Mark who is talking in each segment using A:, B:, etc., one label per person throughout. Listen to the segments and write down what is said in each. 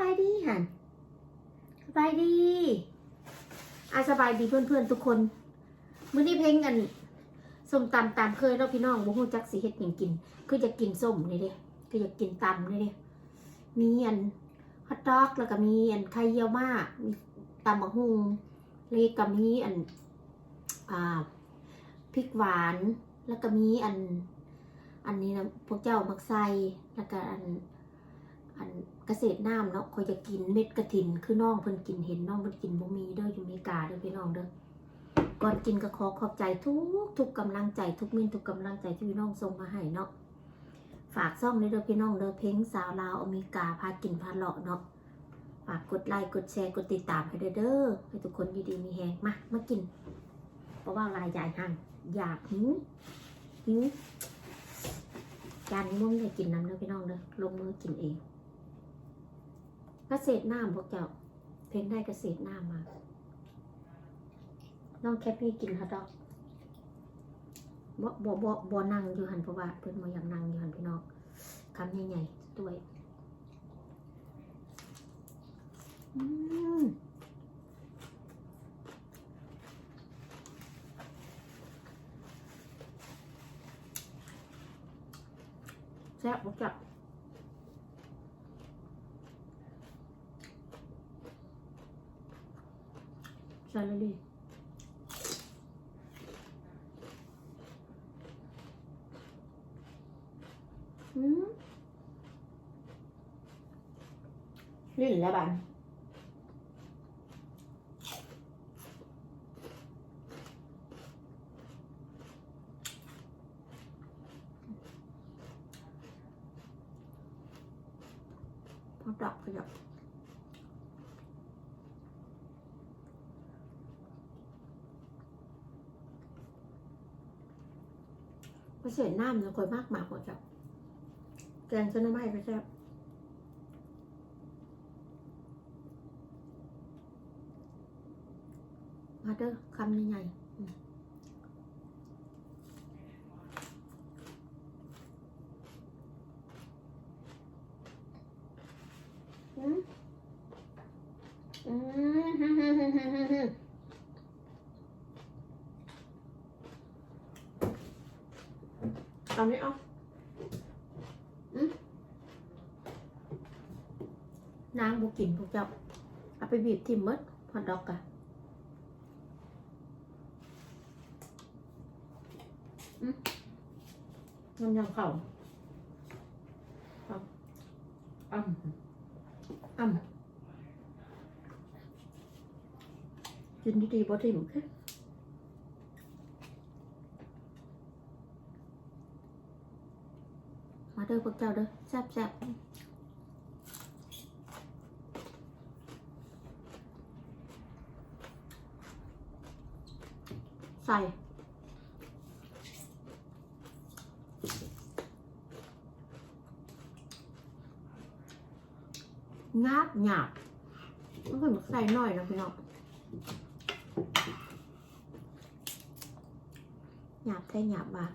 A: บายดีหันสบายดีอาสบายดีเพื่อนๆทุกคนมื้อนี้เพลงกันส้มตำตามเคยเนาะพี่น้องบ่ฮู้จักสิเฮ็ดหยังกิน คือจะกินส้มนี่เด้คืออยากกินตำนี่เด้มีอันฮอทดอกแล้วก็มีอันไข่เยี่ยวม่ามีตำบักฮุงแล้วก็มีอันอ่าพริกหวาน แล้วก็มีอัน อันนี้นะพวกเจ้ามักใส่แล้วก็อัน อันเกษตรน้ำเนาะคอยจะกินเม็ดกระถินคือน้องเพิ่นกินเห็นน้องเพิ่นกินบ่มีเด้ออยู่อเมริกาเด้อพี่น้องเด้อก่อนกินก็ขอขอบใจทุกทุกกำลังใจทุกมินทุกกำลังใจที่พี่น้องส่งมาให้เนาะฝากซ่องในเด้อพี่น้องเด้อเพลงสาวลาวอเมริกาพากินพาเลาะเนาะฝากกดไลค์กดแชร์กดติดตามให้เด้อเด้อให้ทุกคนดีมีแฮงมามากิน เพราะว่าลายใหญ่หันอยากหิวหิวจานนี้มึงได้กินน้ำเด้อพี่น้องเด้อลงมือกินเอง กษตรน้ำพวกเจ้า เพลงได้เกษตรน้ำมา น้องแคปปี้กินฮอทดอกบ่บ่บ่บ่นั่งอยู่หันเพราะว่าเพิ่นบ่อยากนั่งอยู่หันพี่น้องคำใหญ่ๆด้วยอืมแซ่บบ่จับ ซาลาลีอืมลิ้นแล้วบันพอดับขยับ ก็เศษหน้ำนะคอยมากมากกว่าจับแกงชนไม้ก็แซ่บมาเด้อคำใหญ่อืมอืมอืมฮึ่มฮึ่มฮึ่มฮึ่มฮึ่มฮึ่ม เอานี้เอานางบุกินพวกเจ้า เอาไปบีบทิมมดฮอดอกกะอืมยังเข่าเอาอ่ำอ่ำกินดีๆบ่ทิมคือ มาเด้อพวกเจ้าเด้อแซ่บๆใส่งาบหยาบมันก็ใส่หน่อยนะพี่น้องหยาบแค่หยาบบ่า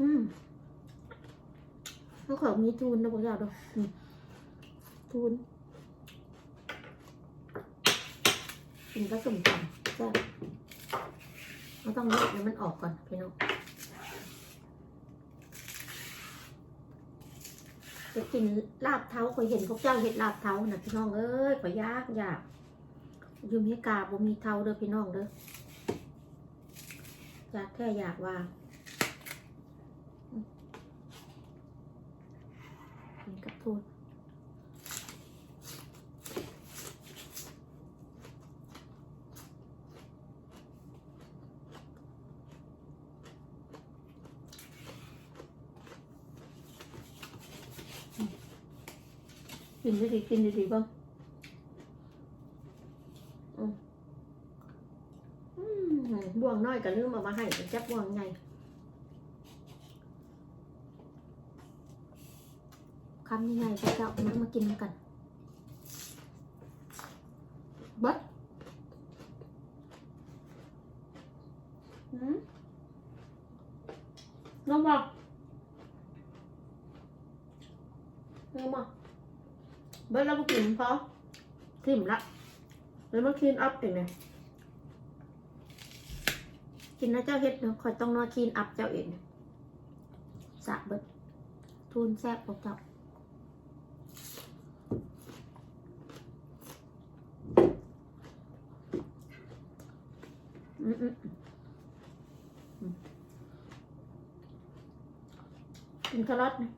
A: อืม เขาขอมีทูนนะพวกเราดูทูนกินก็สุ่มต่ำแซ่บเราต้องลดให้มันออกก่อนพี่น้องจะกินลาบเท้าเคยเห็นพวกเจ้าเห็ดลาบเท้านะพี่น้องเอ้ยขอยากอยากอยู่เมกาบ่มีเท้าเด้อพี่น้องเด้ออยากแค่อยากว่ากินกับทูน กินดีๆกินดีๆบ้างอืมอืมบ่วงน้อยก็ลืมเอามาให้จับบ่วงไงคำยังไงจะเจ้ามามากินกันเบัดอืมน้องบอกน้องบอก เบิร์ดเราไปกินพอทิมละแล้วมาคีนอัพเองเลยกินนะเจ้าเฮ็ดเนาะคอยต้องนอนคีนอัพเจ้าเองสะเบิดทุนแซ่บของเจ้าอืมอืมกินแครอทนะ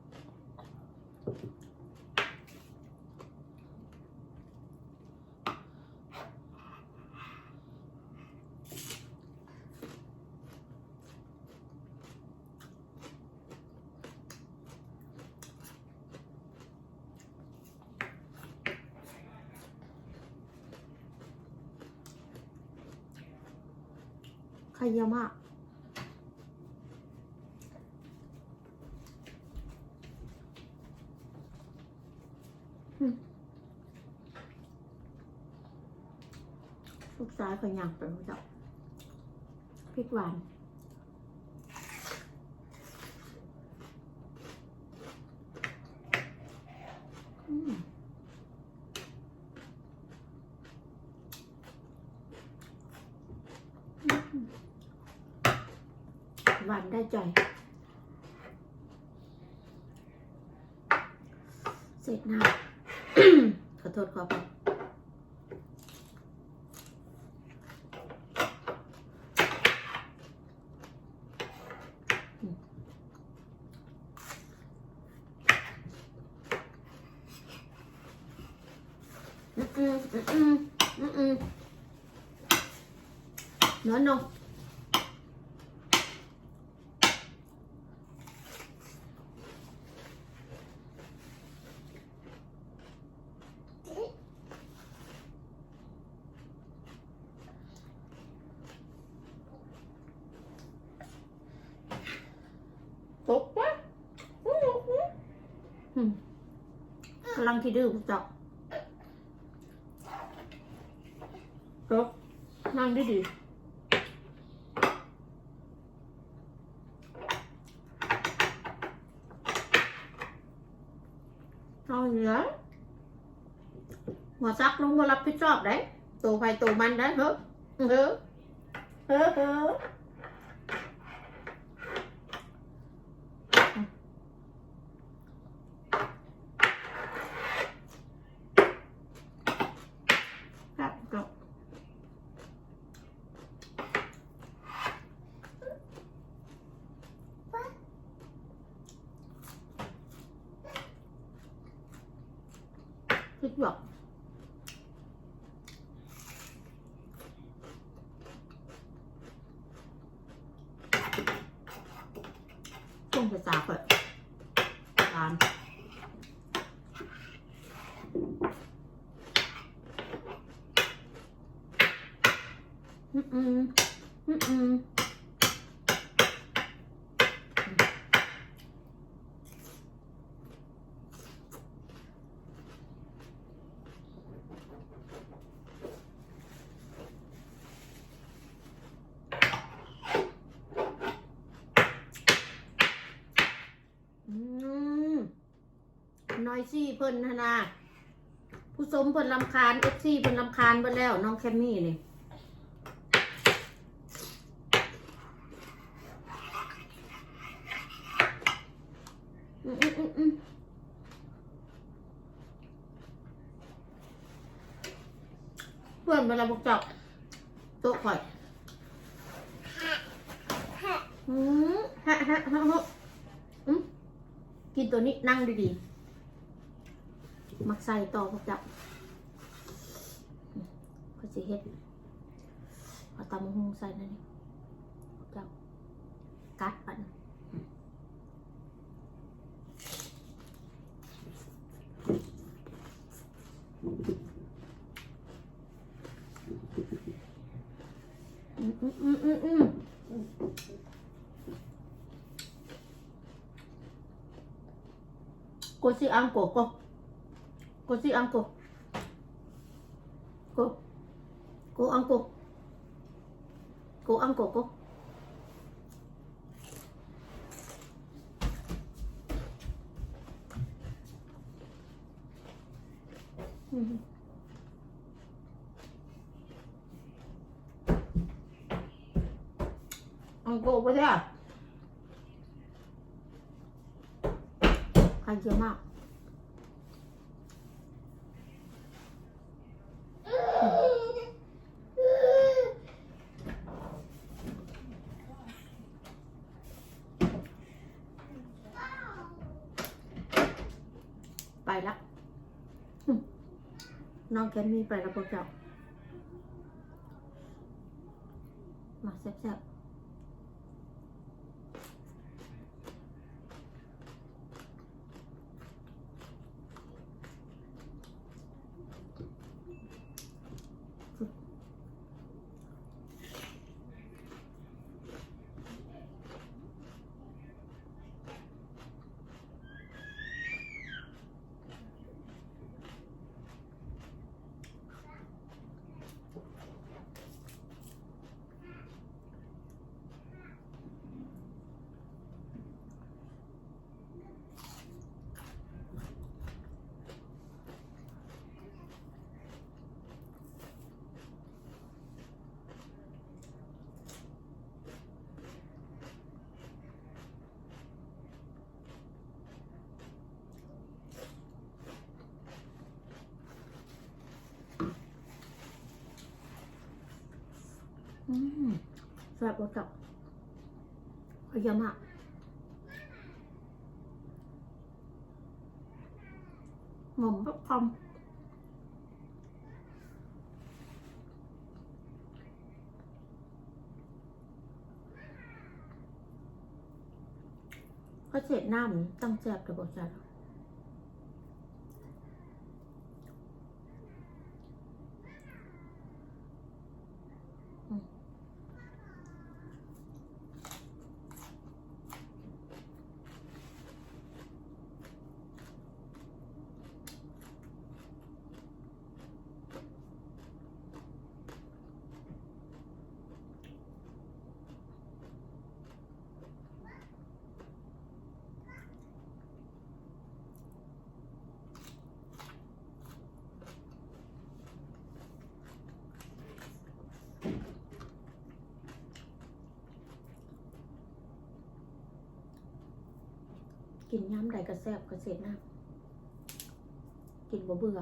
A: ไข่เยอะมากลูกซ้ายก็ย่างไปรู้จักพริกหวานอืมหวาน ได้ใจ เสร็จน้าขอโทษขอไปอืมอืมอืมอืมอืมเนื้อนมตกปะอืม กำลังที่ดื้อกูจับก็นั่งได้ดีเอาเหนือหัวซักลงมารับผิดชอบ đấy ตัวไฟตัวมัน đấy hớ hớ hớ hớ ครับจบ พริกหยวกต้มไปสาเปิดตามอืมอืมอืมอืมอืมน้ อยซี่เพิ่นธนาผู้สมเพิ่นลำคาญเอฟซีเพิ่นลำคาญไปแล้วน้องแคมมี่นี่เพื่อนเวลาบอกจับโต๊ะข่อยฮะฮะฮะฮะกินตัวนี้นั่งดีๆ มักใส่ต่อบอกจับก็สิเฮ็ดเอาตำมะฮุงใส่นั่นนี่บอกจับกัดปันอืมอืมอืมอืมอืมโกซิอังกโก Cô Cozy uncle. Cô. Cô uncle. Cô uncle cô. Mm-hmm. uncle có thế à? Anh chưa mặc. ไปละน้องแคมมี่ไปแล้วพวกเจ้ามาแซ่บๆ อืมแซ่บวกเจ้าเอาเยอะหม่อมพักพอมก็เสร็จน้ำตั้งแซ่บแต่บอกจ้า กินย้ำใดก็แซ่บก็เสร็จนะกินบ่เบื่อ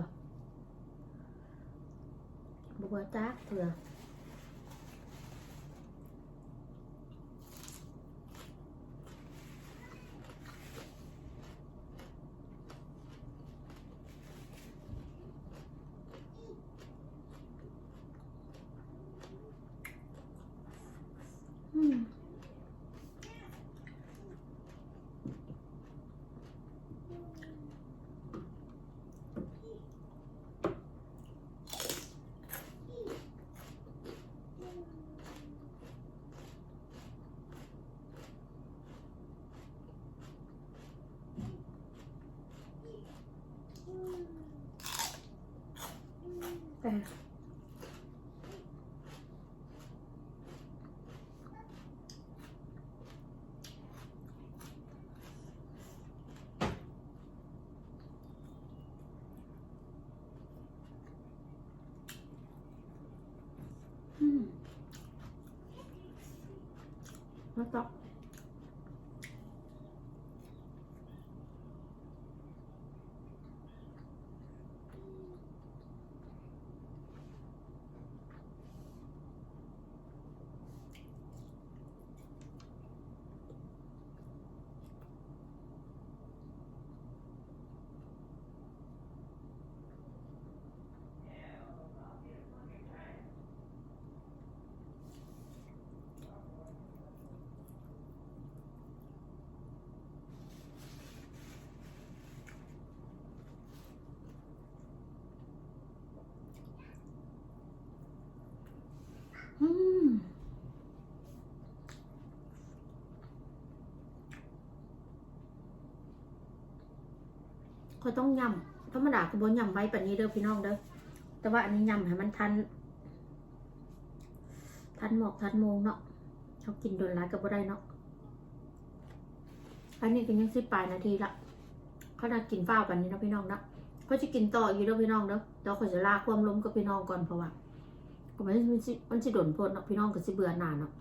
A: บ่เบื่อจ้าเบื่อ แล้วต่ออืม เขาต้องยำธรรมดาคือบ่ยำไว้แบบนี้เด้อพี่น้องเด้อแต่ว่าอันนี้ยำให้มันทัน ทันหมอกทันโมงเนาะเขากินโดนร้ายกับบ่ได้เนาะอันนี้ก็ยังสิบปลายนาทีละขนาดกินฟ้าวกันนี้นะพี่น้องนาะก็จะกินต่ออยู่เด้อพี่น้องเด้อเดี๋ยวขอยจะลากความล้มกับพี่น้องก่อนเพราะว่าก็มันสิมันสิโดนพ้นเนาะพี่น้องก็สิเบื่อหน่าเนาะ